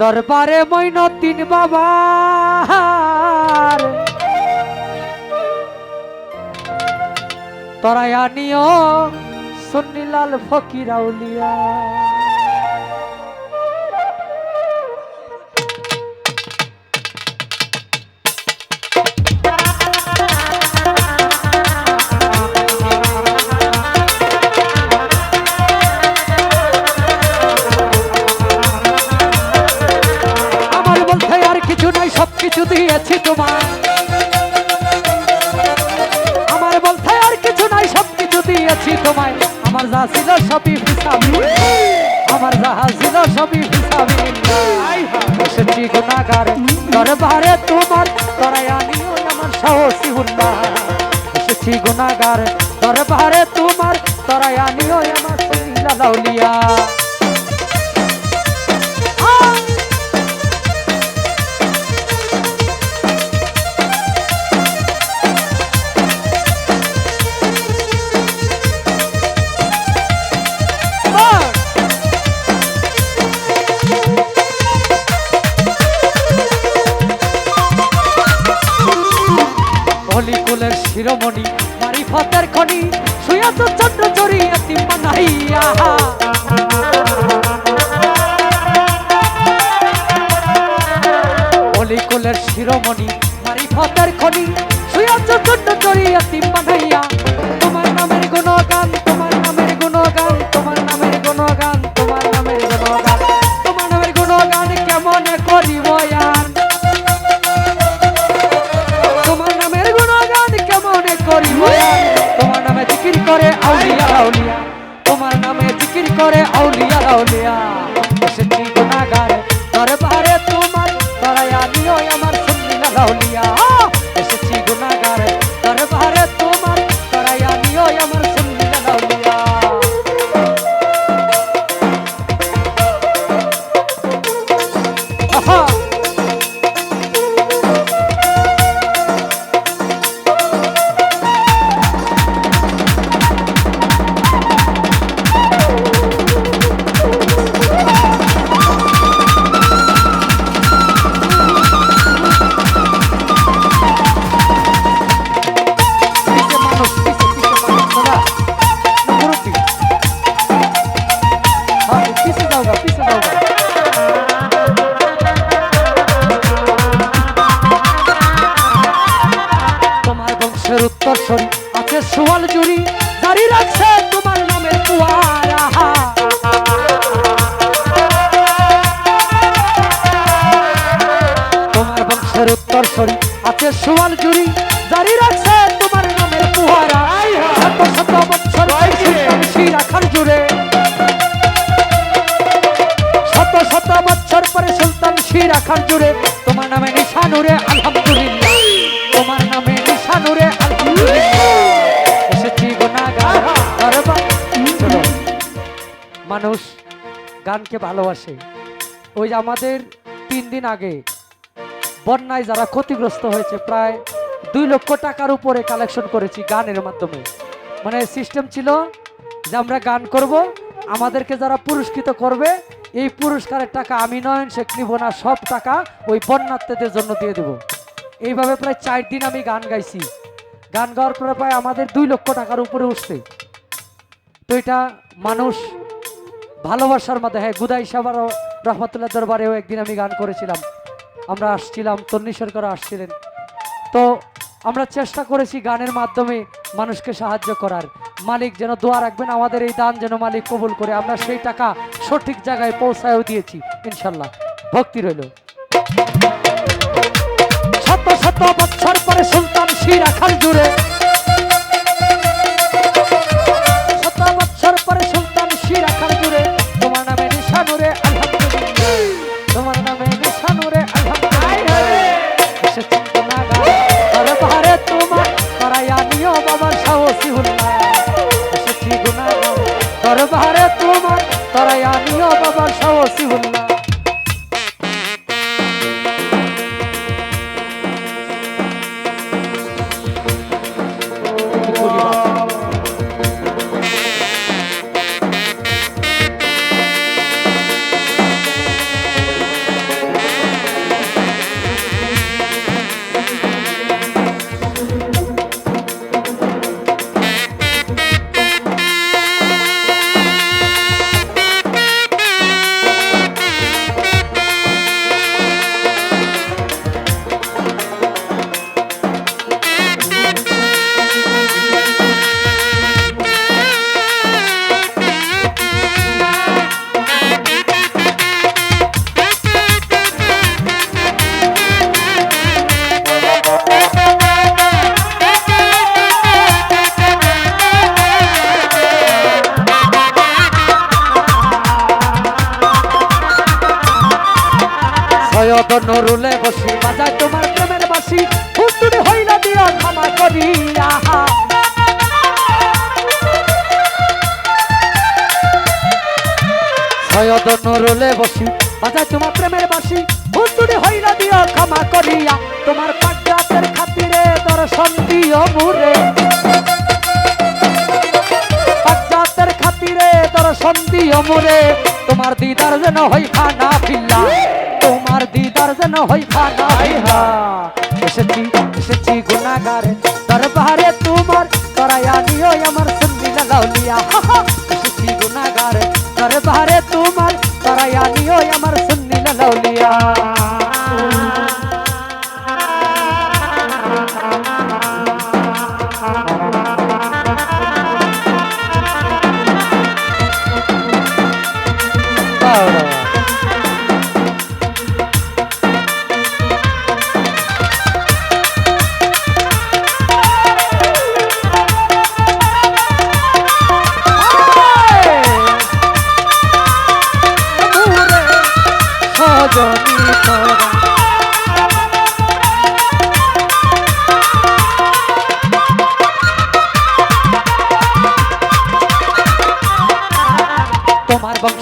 দরবারে মইনতিন বাবা তরাই আনিও সুন্নিলাল ফকির সবই হিসাবি এসেছি গুণাগার দরবারে তোমার তরাই আনিও আমার সাহসী হুন্না। এসেছি গুণাগার তোমার তরাই আমার লাউলিয়া অলিকুলের মারি ফতের খনি, শুয়া তো চন্দ্র চড়িয়া তিম্মা নাইয়া অলিকুলের শিরোমণি মারি ফতের খনি, শুয়া তো চন্দ্র চরি তিম্মা নাইয়া আউলিয়া, তোমার নামে জিকির করে আউলিয়া আউলিয়া। এসেছি গুণাগার দরবারে তোমার তরাই আনিও আমার সুন্নিলা আউলিয়া। সোয়াল জুড়ি জারি রাখছে তোমার নামের কুয়ারা। তোমার বংশের উত্তরসরি আছে সোয়াল জুড়ি জারি রাখছে তোমার নামের কুয়ারা। শত শত বছর রাখার জুড়ে। শত শত বছর পরে সুলতান শিরাখান জুড়ে তোমার নামে নিশানুরে মানুষ গানকে ভালোবাসে। ওই যে আমাদের তিন দিন আগে বন্যায় যারা ক্ষতিগ্রস্ত হয়েছে, প্রায় দুই লক্ষ টাকার উপরে কালেকশন করেছি গানের মাধ্যমে। মানে সিস্টেম ছিল যে আমরা গান করব, আমাদেরকে যারা পুরস্কৃত করবে, এই পুরস্কারের টাকা আমি নয়ন শেখ নিব না, সব টাকা ওই বন্যার্থীদের জন্য দিয়ে দেব। এইভাবে প্রায় চার দিন আমি গান গাইছি। গান গাওয়ার পরে প্রায় আমাদের দুই লক্ষ টাকার উপরে উঠছে। তো এটা মানুষ ভালোবাসার মধ্যে হ্যাঁ গুদাই সাবারও রহমতুল্লাহ দরবারেও একদিন আমি গান করেছিলাম। আমরা আসছিলাম তন্নি সরকার আসছিলেন। তো আমরা চেষ্টা করেছি গানের মাধ্যমে মানুষকে সাহায্য করার। মালিক যেন দোয়া রাখবেন, আমাদের এই দান যেন মালিক কবুল করে। আমরা সেই টাকা সঠিক জায়গায় পৌঁছায়ও দিয়েছি, ইনশাল্লাহ। ভক্তি রইল। শত শত বছর পরে সুলতান শিরা খাল জুড়ে। শত বছর পরে সুলতান শিরা সৈয়দ নরুলে বসি, বাজায় তোমার প্রেমের বাসি হুতুরে হইলা দিয়া ক্ষমা করিয়া, তোমার পাগলাতের খাতিরে দর্শন দিও মুরে। পাগলাতের খাতিরে দর্শন দিও মুরে, তোমার দিদার যেন হই খানা পিল্লা তোমার দিদার যেন হই খানা পিল্লা এসেছি এসেছি গুনাগারে দরবারে তোমার করায়া নিও আমার সুন্দিলা লাউলিয়া। দরবারে তোমার করায়া নিও আমার সুন্দিলা লাউলিয়া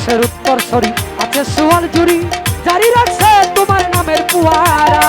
বংশের উত্তর সরি আছে সোয়াল জুড়ি জারি রাখছে তোমার নামের পুয়ারা